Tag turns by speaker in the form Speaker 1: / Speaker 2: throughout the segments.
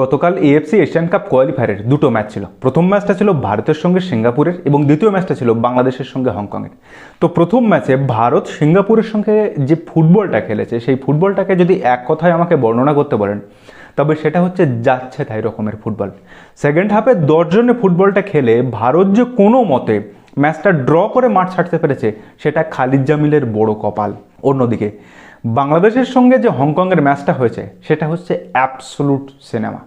Speaker 1: গতকাল AFC Asian cup কোয়ালিফায়ারের দুটো match ছিল। প্রথম ম্যাচটা ছিল ভারতের সঙ্গে সিঙ্গাপুরের এবং দ্বিতীয় ম্যাচটা ছিল বাংলাদেশের সঙ্গে হংকংয়ের। তো প্রথম ম্যাচে ভারত সিঙ্গাপুরের সঙ্গে যে ফুটবলটা খেলেছে, সেই ফুটবলটাকে যদি এক কথায় আমাকে বর্ণনা করতে বলেন, তবে সেটা হচ্ছে যাচ্ছে তাই রকমের ফুটবল। সেকেন্ড হাফে দশজনে ফুটবলটা খেলে ভারত যে কোনো মতে ম্যাচটা ড্র করে মাঠ ছাড়তে পেরেছে, সেটা খালিদ জামিলের বড় কপাল। অন্যদিকে বাংলাদেশের সঙ্গে যে হংকংয়ের ম্যাচটা হয়েছে, সেটা হচ্ছে অ্যাবসলুট সিনেমা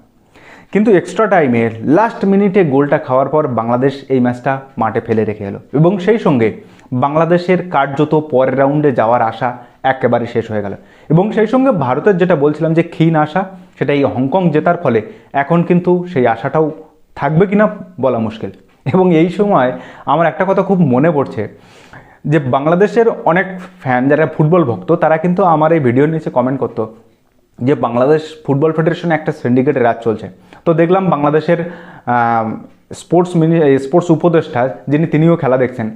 Speaker 1: কিন্তু এক্সট্রা টাইমে লাস্ট মিনিটে গোলটা খাওয়ার পর বাংলাদেশ এই ম্যাচটা মাঠে ফেলে রেখে এলো। এবং সেই সঙ্গে বাংলাদেশের কার্যত পরের রাউন্ডে যাওয়ার আশা একেবারে শেষ হয়ে গেল। এবং সেই সঙ্গে ভারতের যেটা বলছিলাম যে ক্ষীণ আশা, সেটা এই হংকং জেতার ফলে এখন কিন্তু সেই আশাটাও থাকবে কিনা বলা মুশকিল। এবং এই সময় আমার একটা কথা খুব মনে পড়ছে যে বাংলাদেশের অনেক ফ্যান যারা ফুটবল ভক্ত, তারা কিন্তু আমার এই ভিডিওর নিচে কমেন্ট করতো যে বাংলাদেশ ফুটবল ফেডারেশনে একটা সিন্ডিকেটের রাজ চলছে। তো দেখলাম বাংলাদেশের স্পোর্টস মিনি স্পোর্টস উপদেষ্টা, যিনি তিনিও খেলা দেখছেন।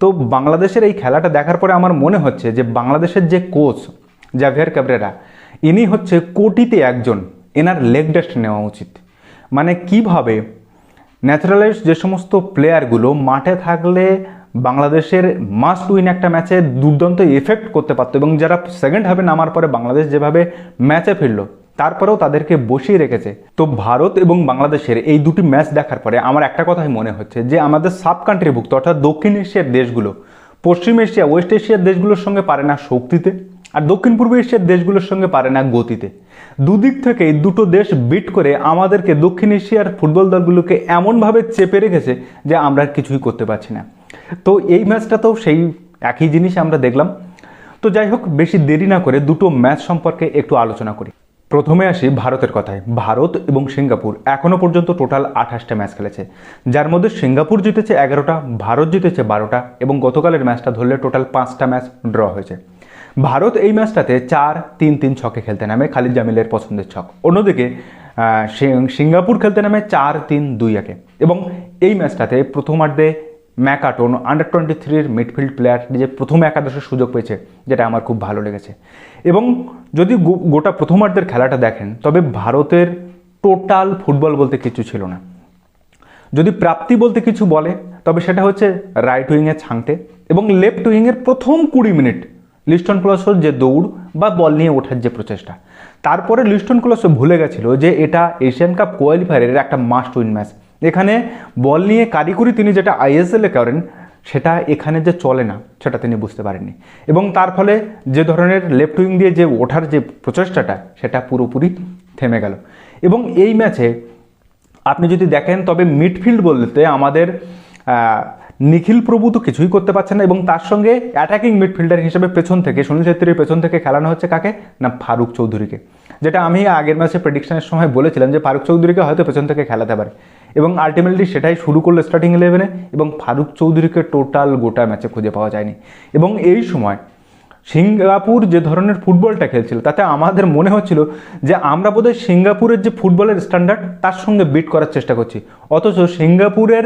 Speaker 1: তো বাংলাদেশের এই খেলাটা দেখার পরে আমার মনে হচ্ছে যে বাংলাদেশের যে কোচ জাভিয়ার ক্যাবরেরা ইনি হচ্ছে কোটিতে একজন, এনার লেগ টেস্ট নেওয়া উচিত। মানে কীভাবে? ন্যাচারালাইজ যে সমস্ত প্লেয়ারগুলো মাঠে থাকলে বাংলাদেশের মাস্ট উইন একটা ম্যাচে দুর্দান্ত এফেক্ট করতে পারতো এবং যারা সেকেন্ড হাফে নামার পরে বাংলাদেশ যেভাবে ম্যাচে ফিরলো, তারপরেও তাদেরকে বসিয়ে রেখেছে। তো ভারত এবং বাংলাদেশের এই দুটি ম্যাচ দেখার পরে আমার একটা কথাই মনে হচ্ছে যে, আমাদের সাব কান্ট্রিভুক্ত অর্থাৎ দক্ষিণ এশিয়ার দেশগুলো, পশ্চিম এশিয়া ওয়েস্ট এশিয়ার দেশগুলোর সঙ্গে পারে না শক্তিতে আর দক্ষিণ পূর্ব এশিয়ার দেশগুলোর সঙ্গে পারে না গতিতে। দুদিক থেকে দুটো দেশ বিট করে আমাদেরকে দক্ষিণ এশিয়ার ফুটবল দলগুলোকে এমনভাবে চেপে রেখেছে যে, আমরা কিছুই করতে পারছি না। তো এই ম্যাচটা তো সেই একই জিনিস আমরা দেখলাম। তো যাই হোক, বেশি দেরি না করে দুটো ম্যাচ সম্পর্কে একটু আলোচনা করি। প্রথমে আসি ভারতের কথায়। ভারত এবং সিঙ্গাপুর এখনও পর্যন্ত টোটাল আঠাশটা ম্যাচ খেলেছে। যার মধ্যে সিঙ্গাপুর জিতেছে এগারোটা, ভারত জিতেছে বারোটা এবং গতকালের ম্যাচটা ধরলে টোটাল পাঁচটা ম্যাচ ড্র হয়েছে। ভারত এই ম্যাচটাতে চার, তিন তিন ছকে খেলতে নামে খালিদ জামিলের পছন্দের ছক। অন্যদিকে সিঙ্গাপুর খেলতে নামে চার, তিন, দুই একে এবং এই ম্যাচটাতে প্রথমার্ধে ম্যাকাটন আন্ডার টোয়েন্টি থ্রির মিডফিল্ড প্লেয়ার যে প্রথম একাদশের সুযোগ পেয়েছে, যেটা আমার খুব ভালো লেগেছে। এবং যদি গোটা প্রথমার্ধের খেলাটা দেখেন, তবে ভারতের টোটাল ফুটবল বলতে কিছু ছিল না। যদি প্রাপ্তি বলতে কিছু বলে, তবে সেটা হচ্ছে রাইট উইংয়ে ছাংতে এবং লেফট উইংয়ের প্রথম কুড়ি মিনিট লিস্টন ক্লসোর যে দৌড় বা বল নিয়ে ওঠার যে প্রচেষ্টা। তারপরে লিস্টন ক্লসো ভুলে গেছিল যে এটা এশিয়ান কাপ কোয়ালিফায়ারের একটা মাস্ট উইন ম্যাচ এখানে বল নিয়ে কারিগরি তিনি যেটা আইএসএলে করেন, সেটা এখানে যে চলে না, সেটা তিনি বুঝতে পারেননি। এবং তার ফলে যে ধরনের লেফট উইং দিয়ে যে ওঠার যে প্রচেষ্টাটা, সেটা পুরোপুরি থেমে গেল। এবং এই ম্যাচে আপনি যদি দেখেন, তবে মিডফিল্ড বলতে আমাদের নিখিল প্রভু তো কিছুই করতে পারছে না এবং তার সঙ্গে অ্যাটাকিং মিডফিল্ডার হিসেবে পেছন থেকে, সুনীল ছেত্রীর পেছন থেকে খেলানো হচ্ছে কাকে? না, ফারুক চৌধুরীকে। যেটা আমি আগের ম্যাচে প্রেডিকশনের সময় বলেছিলাম যে ফারুক চৌধুরীকে হয়তো পেছন থেকে খেলাতে পারে। এবং আলটিমেটলি সেটাই শুরু করল স্টার্টিং ইলেভেনে এবং ফারুক চৌধুরীকে টোটাল গোটা ম্যাচে খুঁজে পাওয়া যায়নি। এবং এই সময় সিঙ্গাপুর যে ধরনের ফুটবলটা খেলছিল, তাতে আমাদের মনে হচ্ছিল যে আমরা বোধহয় সিঙ্গাপুরের যে ফুটবলের স্ট্যান্ডার্ড তার সঙ্গে বিট করার চেষ্টা করছি। অথচ সিঙ্গাপুরের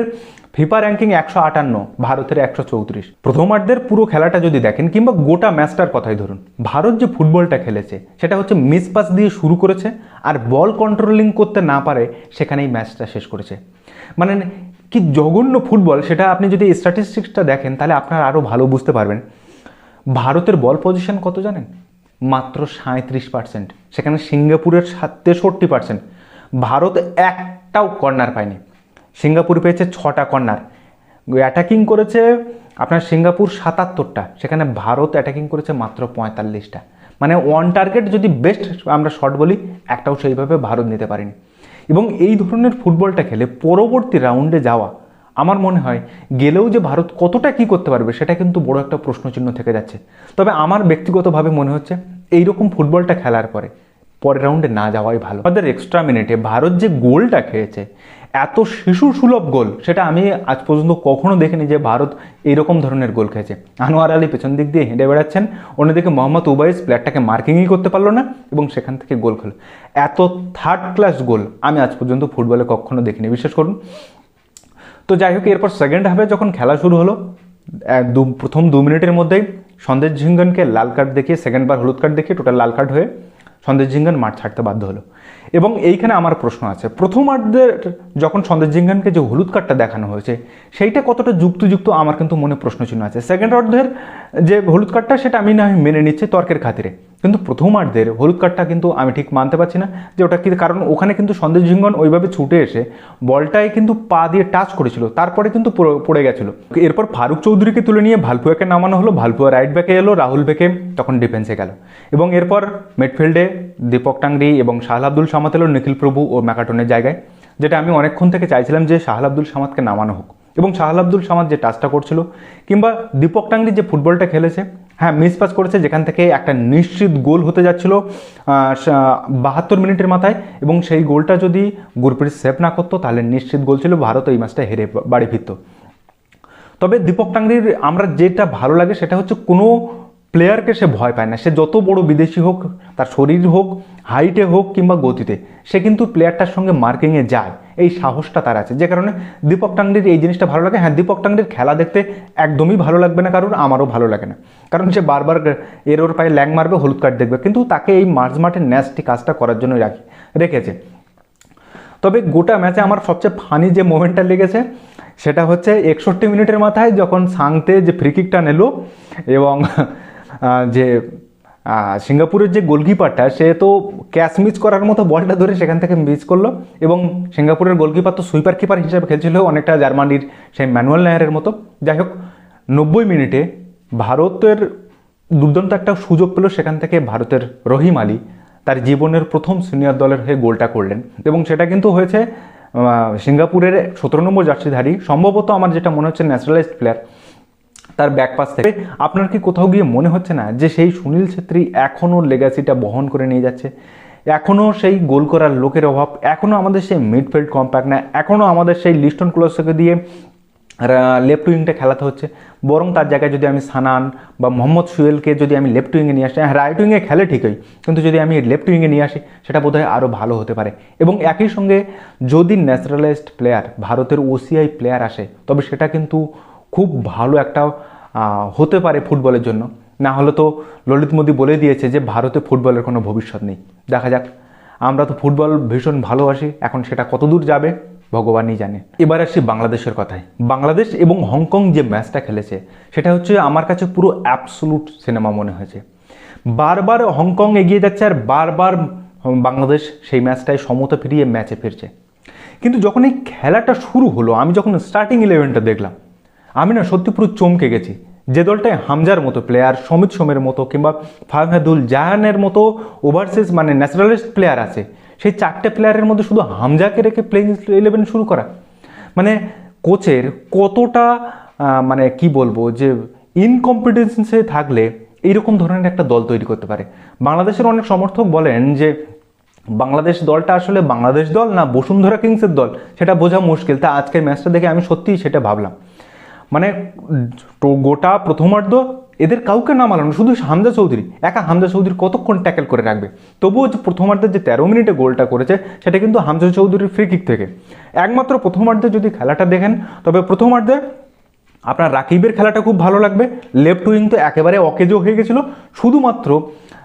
Speaker 1: ফিফা র্যাঙ্কিং একশো আটান্ন, ভারতের একশো চৌত্রিশ। প্রথমার্ধের পুরো খেলাটা যদি দেখেন কিংবা গোটা ম্যাচটার কথাই ধরুন, ভারত যে ফুটবলটা খেলেছে, সেটা হচ্ছে মিস পাস দিয়ে শুরু করেছে আর বল কন্ট্রোলিং করতে না পারে সেখানেই ম্যাচটা শেষ করেছে। মানে কি জঘন্য ফুটবল, সেটা আপনি যদি স্ট্যাটিস্টিক্সটা দেখেন তাহলে আপনার আরও ভালো বুঝতে পারবেন। ভারতের বল পজিশন কত জানেন? মাত্র সাঁত্রিশ পার্সেন্ট সেখানে সিঙ্গাপুরের তেষট্টি পার্সেন্ট ভারত একটাও কর্নার পায়নি। সিঙ্গাপুর পেয়েছে ছটা কর্নার। অ্যাটাকিং করেছে আপনার সিঙ্গাপুর সাতাত্তরটা, সেখানে ভারত অ্যাটাকিং করেছে মাত্র পঁয়তাল্লিশটা। মানে ওয়ান টার্গেট যদি বেস্ট আমরা শট বলি, একটাও সেইভাবে ভারত নিতে পারেনি। এবং এই ধরনের ফুটবলটা খেলে পরবর্তী রাউন্ডে যাওয়া, আমার মনে হয় গেলেও যে ভারত কতটা কি করতে পারবে, সেটা কিন্তু বড় একটা প্রশ্নচিহ্ন থেকে যাচ্ছে। তবে আমার ব্যক্তিগতভাবে মনে হচ্ছে এইরকম ফুটবলটা খেলার পরে, পরের রাউন্ডে না যাওয়াই ভালো। আমাদের এক্সট্রা মিনিটে ভারত যে গোলটা খেয়েছে এত শিশু সুলভ গোল, সেটা আমি আজ পর্যন্ত কখনো দেখিনি যে ভারত এইরকম ধরনের গোল খেয়েছে। আনোয়ার আলী পেছন দিক দিয়ে হেঁটে বেড়াচ্ছেন, অন্যদিকে মোহাম্মদ উবাইস প্লেয়ারটাকে মার্কিংই করতে পারল না এবং সেখান থেকে গোল খেলো। এত থার্ড ক্লাস গোল আমি আজ পর্যন্ত ফুটবলে কখনো দেখিনি, বিশ্বাস করুন। তো যাই হোক, এরপর সেকেন্ড হাফে যখন খেলা শুরু হলো দু, প্রথম দু মিনিটের মধ্যেই সন্দেশ ঝিঙ্গনকে লাল কার্ড দেখিয়ে সেকেন্ড বার হলুদ কার্ড দেখিয়ে টোটাল লাল কার্ড হয়ে সন্দেশ জিঙ্গান মাঠ ছাড়তে বাধ্য হলো। এবং এইখানে আমার প্রশ্ন আছে, প্রথমার্ধের যখন সন্দেশ জিঙ্গানকে যে হলুদ কার্ডটা দেখানো হয়েছে, সেইটা কতটা যুক্তযুক্ত আমার কিন্তু মনে প্রশ্ন চিহ্ন আছে। সেকেন্ড অর্ধের যে হলুদ কার্ডটা, সেটা আমি না মেনে নিচ্ছি তর্কের খাতিরে। কিন্তু প্রথমার্ধের হলুদ কার্ডটা কিন্তু আমি ঠিক মানতে পারছি না যে ওটা কি, কারণ ওখানে কিন্তু সন্দেশ জিঙ্গন ওইভাবে ছুটে এসে বলটাই কিন্তু পা দিয়ে টাচ করেছিল, তারপরে কিন্তু পড়ে গেছিল। এরপর ফারুক চৌধুরীকে তুলে নিয়ে ভালপুয়াকে নামানো হলো, ভালপুয়া রাইট ব্যাকে এলো, রাহুল বেকে তখন ডিফেন্সে গেল। এবং এরপর মিডফিল্ডে দীপক টাংরি এবং শাহল আব্দুল সামাত এলো নিখিল প্রভু ও ম্যাকাটনের জায়গায়, যেটা আমি অনেকক্ষণ থেকে চাইছিলাম যে শাহল আব্দুল সামাদকে নামানো হোক। এবং শাহল আব্দুল সামাদ যে টাচটা করছিল, কিংবা দীপক টাংরি যে ফুটবলটা খেলেছে হ্যাঁ মিস পাস করেছে, যেখান থেকে একটা নিশ্চিত গোল হতে যাচ্ছিল বাহাত্তর মিনিটের মাথায়। এবং সেই গোলটা যদি গুরপ্রীত সেভ না করতো, তাহলে নিশ্চিত গোল ছিল ভারত এই ম্যাচটা হেরে বাড়ি ফিরত। তবে দীপক টাংরির আমরা যেটা ভালো লাগে, সেটা হচ্ছে কোনো প্লেয়ারকে সে ভয় পায় না। সে যত বড় বিদেশি হোক, তার শরীর হোক হাইটে হোক কিংবা গতিতে, সে কিন্তু প্লেয়ারটার সঙ্গে মার্কিংয়ে যায়। এই সাহসটা তার আছে। যে কারণে দীপক টাংরির এই জিনিসটা ভালো লাগে। হ্যাঁ দীপক টাংরির খেলা দেখতে একদমই ভালো লাগবে না কারণ আমারও ভালো লাগে না। কারণ সে বারবার এর ওর পায়ে ল্যাং মারবে, হলুদ কার্ড দেখবে। কিন্তু তাকে এই মার্চ মাঠের ন্যাস্টি কাজটা করার জন্য রাখি, রেখেছে। তবে গোটা ম্যাচে আমার সবচেয়ে ফানি যে মোমেন্টটা লেগেছে, সেটা হচ্ছে একষট্টি মিনিটের মাথায় যখন সাংতে যে ফ্রি কিকটা নিল এবং যে সিঙ্গাপুরের যে গোলকিপারটা, সে তো ক্যাচ মিস করার মতো বলটা ধরে সেখান থেকে মিস করল এবং সিঙ্গাপুরের গোলকিপার তো সুইপার কিপার হিসেবে খেলছিল অনেকটা জার্মানির সেই ম্যানুয়াল নায়ারের মতো। যাই হোক, নব্বই মিনিটে ভারতের দুর্দান্ত একটা সুযোগ পেল সেখান থেকে ভারতের রহিম আলী, তার জীবনের প্রথম সিনিয়র দলের হয়ে গোলটা করলেন এবং সেটা কিন্তু হয়েছে সিঙ্গাপুরের সতেরো নম্বর জার্সিধারী, সম্ভবত আমার যেটা মনে হচ্ছে ন্যাশনালাইজড প্লেয়ার তার ব্যাকপাস থেকে। আপনার কি কোথাও গিয়ে মনে হচ্ছে না যে সেই সুনীল ছেত্রী এখনও লেগাসিটা বহন করে নিয়ে যাচ্ছে? এখনও সেই গোল করার লোকের অভাব এখনও আমাদের সেই মিডফিল্ড কম্প্যাক্ট না এখনও আমাদের সেই লিস্টন ক্লোসকে দিয়ে লেফট উইংটা খেলাতে হচ্ছে। বরং তার জায়গায় যদি আমি সানান বা মোহাম্মদ সুয়েলকে যদি আমি লেফট উইংয়ে নিয়ে আসি হ্যাঁ রাইট উইংয়ে খেলে ঠিকই, কিন্তু যদি আমি লেফট উইংয়ে নিয়ে আসি, সেটা বোধহয় আরও ভালো হতে পারে। এবং একই সঙ্গে যদি ন্যাচারালাইজড প্লেয়ার ভারতের ওসিআই প্লেয়ার আসে, তবে সেটা কিন্তু খুব ভালো একটা হতে পারে ফুটবলের জন্য। না হলে তো ললিত মোদী বলে দিয়েছে যে ভারতে ফুটবলের কোনো ভবিষ্যৎ নেই। দেখা যাক। আমরা তো ফুটবল ভীষণ ভালোবাসি। এখন সেটা কতদূর যাবে, ভগবানই জানে। এবার আসি বাংলাদেশের কথায়। বাংলাদেশ এবং হংকং যে ম্যাচটা খেলেছে, সেটা হচ্ছে আমার কাছে পুরো অ্যাবসলুট সিনেমা মনে হয়েছে। বারবার হংকং এগিয়ে যাচ্ছে আর বারবার বাংলাদেশ সেই ম্যাচটায় সমতা ফিরিয়ে ম্যাচে ফিরছে। কিন্তু যখন এই খেলাটা শুরু হলো, আমি যখন স্টার্টিং ইলেভেনটা দেখলাম আমি না সত্যি পুরো চমকে গেছি। যে দলটায় হামজার মতো প্লেয়ার সমিত সোমের মতো কিংবা ফাহাদুল জাহানের মতো ওভারসিজ মানে ন্যাচারালিস্ট প্লেয়ার আছে, সেই চারটে প্লেয়ারের মধ্যে শুধু হামজাকে রেখে প্লেইং ইলেভেন শুরু করা। মানে কোচের কতটা মানে কি বলব যে ইনকম্পিটেন্সে থাকলে এইরকম ধরনের একটা দল তৈরি করতে পারে। বাংলাদেশের অনেক সমর্থক বলেন যে বাংলাদেশ দলটা আসলে বাংলাদেশ দল না বসুন্ধরা কিংসের দল, সেটা বোঝা মুশকিল। তা আজকের ম্যাচটা দেখে আমি সত্যিই সেটা ভাবলাম। মানে গোটা প্রথমার্ধ এদের কাউকে নামালো না শুধু হামজা চৌধুরী। একা হামজা চৌধুরী কতক্ষণ ট্যাকেল করে রাখবে? তবুও যে প্রথমার্ধের যে তেরো মিনিটে গোলটা করেছে, সেটা কিন্তু হামজা চৌধুরীর ফ্রি কিক থেকে। একমাত্র প্রথমার্ধে যদি খেলাটা দেখেন, তবে প্রথমার্ধে আপনার রাকিবের খেলাটা খুব ভালো লাগবে। লেফট উইং তো একেবারে অকেজো হয়ে গেছিল। শুধুমাত্র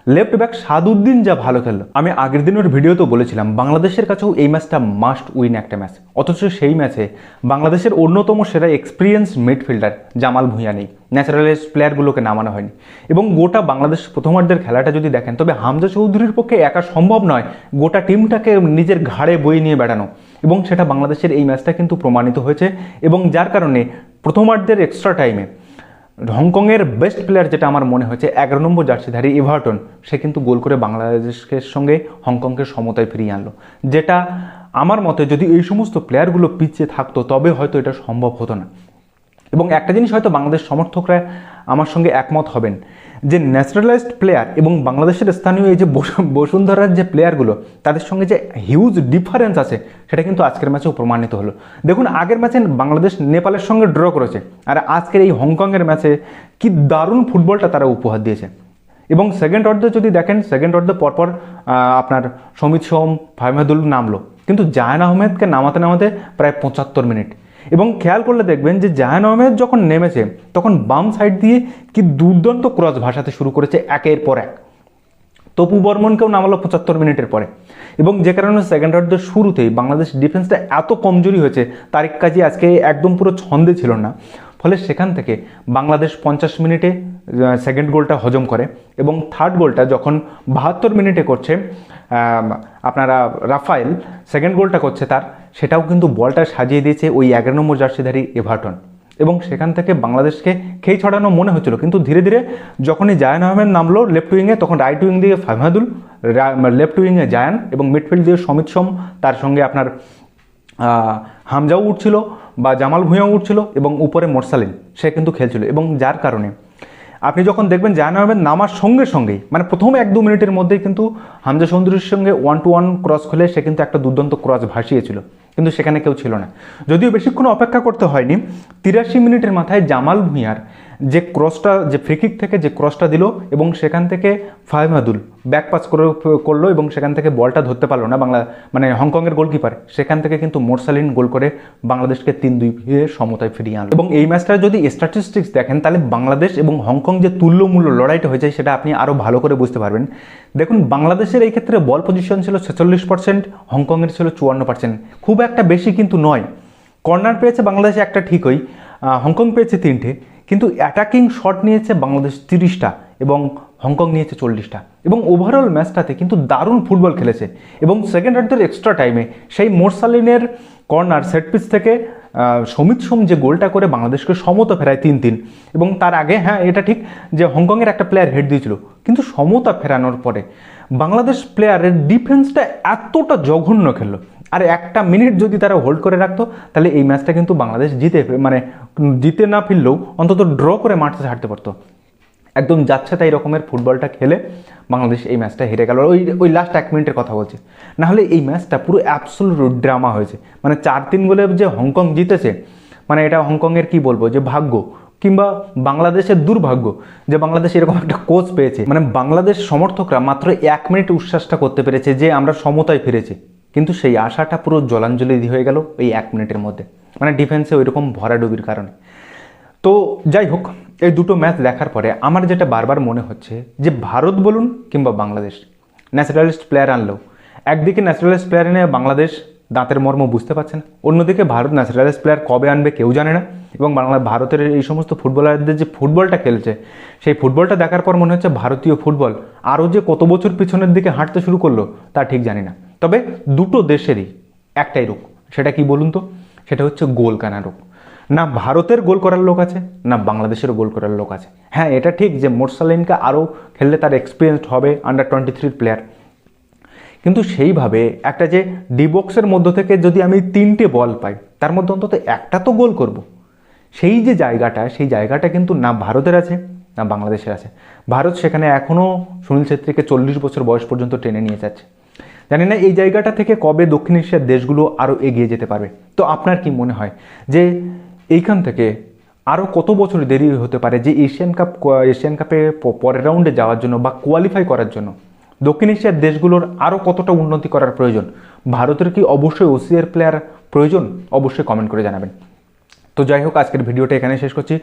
Speaker 1: লেফট ব্যাক সাদুদ্দিন যা ভালো খেললো। আমি আগের দিনের ভিডিওতেও বলেছিলাম, বাংলাদেশের কাছেও এই ম্যাচটা মাস্ট উইন একটা ম্যাচ। অথচ সেই ম্যাচে বাংলাদেশের অন্যতম সেরা এক্সপিরিয়েন্স মিডফিল্ডার জামাল ভুঁইয়া নেই। ন্যাচারালাইজ প্লেয়ারগুলোকে নামানো হয়নি। এবং গোটা বাংলাদেশ প্রথমার্ধের খেলাটা যদি দেখেন, তবে হামজা চৌধুরীর পক্ষে একা সম্ভব নয় গোটা টিমটাকে নিজের ঘাড়ে বয়ে নিয়ে বেড়ানো। এবং সেটা বাংলাদেশের এই ম্যাচটা কিন্তু প্রমাণিত হয়েছে। এবং যার কারণে প্রথমার্ধের এক্সট্রা টাইমে হংকংয়ের বেস্ট প্লেয়ার যেটা আমার মনে হয়েছে, এগারো নম্বর জার্সিধারী ইভার্টন সে কিন্তু গোল করে বাংলাদেশের সঙ্গে হংকংকে সমতায় ফিরিয়ে আনলো। যেটা আমার মতে যদি এই সমস্ত প্লেয়ারগুলো পিছিয়ে থাকতো, তবে হয়তো এটা সম্ভব হতো না। এবং একটা জিনিস হয়তো বাংলাদেশ সমর্থকরা আমার সঙ্গে একমত হবেন, যে ন্যাচারালাইজড প্লেয়ার এবং বাংলাদেশের স্থানীয় এই যে বসু- বসুন্ধরার যে প্লেয়ারগুলো, তাদের সঙ্গে যে হিউজ ডিফারেন্স আছে, সেটা কিন্তু আজকের ম্যাচেও প্রমাণিত হলো। দেখুন, আগের ম্যাচে বাংলাদেশ নেপালের সঙ্গে ড্র করেছে, আর আজকের এই হংকংয়ের ম্যাচে কি দারুণ ফুটবলটা তারা উপহার দিয়েছে। এবং সেকেন্ড অর্ধে যদি দেখেন সেকেন্ড অর্ধে পরপর আপনার সমিত সোম ফাহমাদুল নামলো। কিন্তু জাহান আহমেদকে নামাতে নামাতে প্রায় পঁচাত্তর মিনিট। এবং খেয়াল করলে দেখবেন যে জাহান আহমেদ যখন নেমেছে, তখন বাম সাইড দিয়ে কি দুর্দান্ত ক্রস ভাসাতে শুরু করেছে একের পর এক। তপু বর্মনকেও নামালো পঁচাত্তর মিনিটের পরে। এবং যে কারণে সেকেন্ড হার্ডের শুরুতেই বাংলাদেশ ডিফেন্সটা এত কমজোরি হয়েছে, তারিক কাজী আজকে একদম পুরো ছন্দে ছিল না। ফলে সেখান থেকে বাংলাদেশ পঞ্চাশ মিনিটে সেকেন্ড গোলটা হজম করে এবং থার্ড গোলটা যখন বাহাত্তর মিনিটে করছে আপনারা রাফায়েল সেকেন্ড গোলটা করছে তার, সেটাও কিন্তু বলটা সাজিয়ে দিয়েছে ওই এগারো নম্বর জার্সিধারী এভারটন। এবং সেখান থেকে বাংলাদেশকে খেই ছড়ানো মনে হচ্ছিল, কিন্তু ধীরে ধীরে যখনই জায়ান আহমেদ নামলো লেফট উইংয়ে তখন রাইট উইং দিয়ে ফাহমাদুল লেফট উইংয়ে জায়ান এবং মিডফিল্ড দিয়ে সমিত সোম, তার সঙ্গে আপনার হামজাও উঠছিল বা জামাল ভুঁইয়াও উঠছিল এবং উপরে মোরসালিন, সে কিন্তু খেলছিল। এবং যার কারণে আপনি যখন দেখবেন জায়ান আহমেদ নামার সঙ্গে সঙ্গেই মানে প্রথম এক দু মিনিটের মধ্যেই কিন্তু হামজা সৌন্দরীর সঙ্গে ওয়ান টু ওয়ান ক্রস খেলে সে কিন্তু একটা দুর্দান্ত ক্রস ভাসিয়েছিল। কিন্তু সেখানে কেউ ছিল না। যদিও বেশিক্ষণ অপেক্ষা করতে হয়নি, তিরাশি মিনিটের মাথায় জামাল ভুঁইয়ার যে ক্রসটা, যে ফ্রিকিক থেকে যে ক্রসটা দিল এবং সেখান থেকে ফাহমাদুল ব্যাক পাস করে, করল এবং সেখান থেকে বলটা ধরতে পারল না বাংলা মানে হংকংয়ের গোলকিপার সেখান থেকে কিন্তু মোরসালিন গোল করে বাংলাদেশকে তিন দুই সমতায় ফিরিয়ে আনলো। এবং এই ম্যাচটা যদি স্ট্যাটিস্টিক্স দেখেন, তাহলে বাংলাদেশ এবং হংকং যে তুল্যমূল্য লড়াইটা হয়েছে, সেটা আপনি আরও ভালো করে বুঝতে পারবেন। দেখুন, বাংলাদেশের এই ক্ষেত্রে বল পজিশন ছিল ছেচল্লিশ পার্সেন্ট হংকংয়ের ছিল চুয়ান্ন পার্সেন্ট খুব একটা বেশি কিন্তু নয়। কর্নার পেয়েছে বাংলাদেশে একটা ঠিকই হংকং পেয়েছে তিনটে, কিন্তু অ্যাটাকিং শট নিয়েছে বাংলাদেশ তিরিশটা এবং হংকং নিয়েছে চল্লিশটা। এবং ওভারঅল ম্যাচটাতে কিন্তু দারুণ ফুটবল খেলেছে। এবং সেকেন্ড হার্ডের এক্সট্রা টাইমে সেই মোরসালিনের কর্নার সেট পিচ থেকে সমিত সোম যে গোলটা করে বাংলাদেশকে সমতা ফেরায় তিন তিন এবং তার আগে হ্যাঁ এটা ঠিক যে হংকংয়ের একটা প্লেয়ার হেড দিয়েছিল, কিন্তু সমতা ফেরানোর পরে বাংলাদেশ প্লেয়ারের ডিফেন্সটা এতটা জঘন্য খেললো। আর একটা মিনিট যদি তারা হোল্ড করে রাখতো, তাহলে এই ম্যাচটা কিন্তু বাংলাদেশ জিতে মানে জিতে না ফিরলেও অন্তত ড্র করে মাঠে ছাড়তে পারতো। একদম যাচ্ছে তাই রকমের ফুটবলটা খেলে। বাংলাদেশ এই ম্যাচটা হেরে গেল। ওই ওই লাস্ট এক মিনিটের কথা বলছে। নাহলে এই ম্যাচটা পুরো অ্যাবসোলুট ড্রামা হয়েছে। মানে চার তিন গোলে যে হংকং জিতেছে মানে এটা হংকংয়ের কি বলব, যে ভাগ্য, কিংবা বাংলাদেশের দুর্ভাগ্য, যে বাংলাদেশ এরকম একটা কোচ পেয়েছে। মানে বাংলাদেশ সমর্থকরা মাত্র এক মিনিট উচ্ছ্বাসটা করতে পেরেছে যে আমরা সমতায় ফিরেছি। কিন্তু সেই আশাটা পুরো জলাঞ্জলি হয়ে গেল এই এক মিনিটের মধ্যে। মানে ডিফেন্সে ওইরকম ভরাডুবির কারণে। তো যাই হোক এই দুটো ম্যাচ দেখার পরে আমার যেটা বারবার মনে হচ্ছে যে ভারত বলুন কিংবা বাংলাদেশ, ন্যাচারালিস্ট প্লেয়ার আনলেও, একদিকে ন্যাচারালিস্ট প্লেয়ার এনে বাংলাদেশ দাঁতের মর্ম বুঝতে পারছে না, অন্যদিকে ভারত ন্যাচারালিস্ট প্লেয়ার কবে আনবে কেউ জানে না, এবং বাংলা ভারতের এই সমস্ত ফুটবলারদের যে ফুটবলটা খেলছে, সেই ফুটবলটা দেখার পর মনে হচ্ছে ভারতীয় ফুটবল আরও যে কত বছর পিছনের দিকে হাঁটতে শুরু করল তা ঠিক জানি না। তবে দুটো দেশেরই একটাই রোগ, সেটা কি বলুন তো? সেটা হচ্ছে গোল কানা রোগ। না ভারতের গোল করার লোক আছে, না বাংলাদেশেরও গোল করার লোক আছে। হ্যাঁ এটা ঠিক যে মোরসালিনকে আরও খেললে তার এক্সপিরিয়েন্সড হবে আন্ডার টোয়েন্টি থ্রির প্লেয়ার কিন্তু সেইভাবে একটা যে ডিবক্সের মধ্য থেকে যদি আমি তিনটে বল পাই, তার মধ্যে অন্তত একটা তো গোল করব। সেই যে জায়গাটা, সেই জায়গাটা কিন্তু না ভারতের আছে, না বাংলাদেশের আছে। ভারত সেখানে এখনও সুনীল ছেত্রীকে চল্লিশ বছর বয়স পর্যন্ত টেনে নিয়ে যাচ্ছে। জানি না এই জায়গাটা থেকে কবে দক্ষিণ এশিয়ার দেশগুলো আরও এগিয়ে যেতে পারবে। তো আপনার কি মনে হয় যে এইখান থেকে আরও কত বছর দেরি হতে পারে যে এশিয়ান কাপ, এশিয়ান কাপে পরের রাউন্ডে যাওয়ার জন্য বা কোয়ালিফাই করার জন্য? দক্ষিণ এশিয়ার দেশগুলোর আরও কতটা উন্নতি করার প্রয়োজন? ভারতের কি অবশ্যই ওসিআর প্লেয়ার প্রয়োজন? অবশ্যই কমেন্ট করে জানাবেন। তো যাই হোক, আজকের ভিডিওটা এখানে শেষ করছি।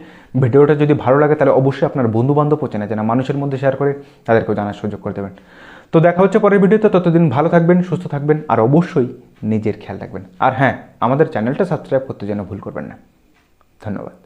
Speaker 1: ভিডিওটা যদি ভালো লাগে, তাহলে অবশ্যই আপনার বন্ধু বান্ধব চেনা জানা মানুষের মধ্যে শেয়ার করে তাদেরকেও জানার সুযোগ করে দেবেন। তো দেখা হচ্ছে পরের ভিডিওতে। ততদিন ভালো থাকবেন, সুস্থ থাকবেন, আর অবশ্যই নিজের খেয়াল রাখবেন। আর হ্যাঁ আমাদের চ্যানেলটা সাবস্ক্রাইব করতে যেন ভুল করবেন না। ধন্যবাদ।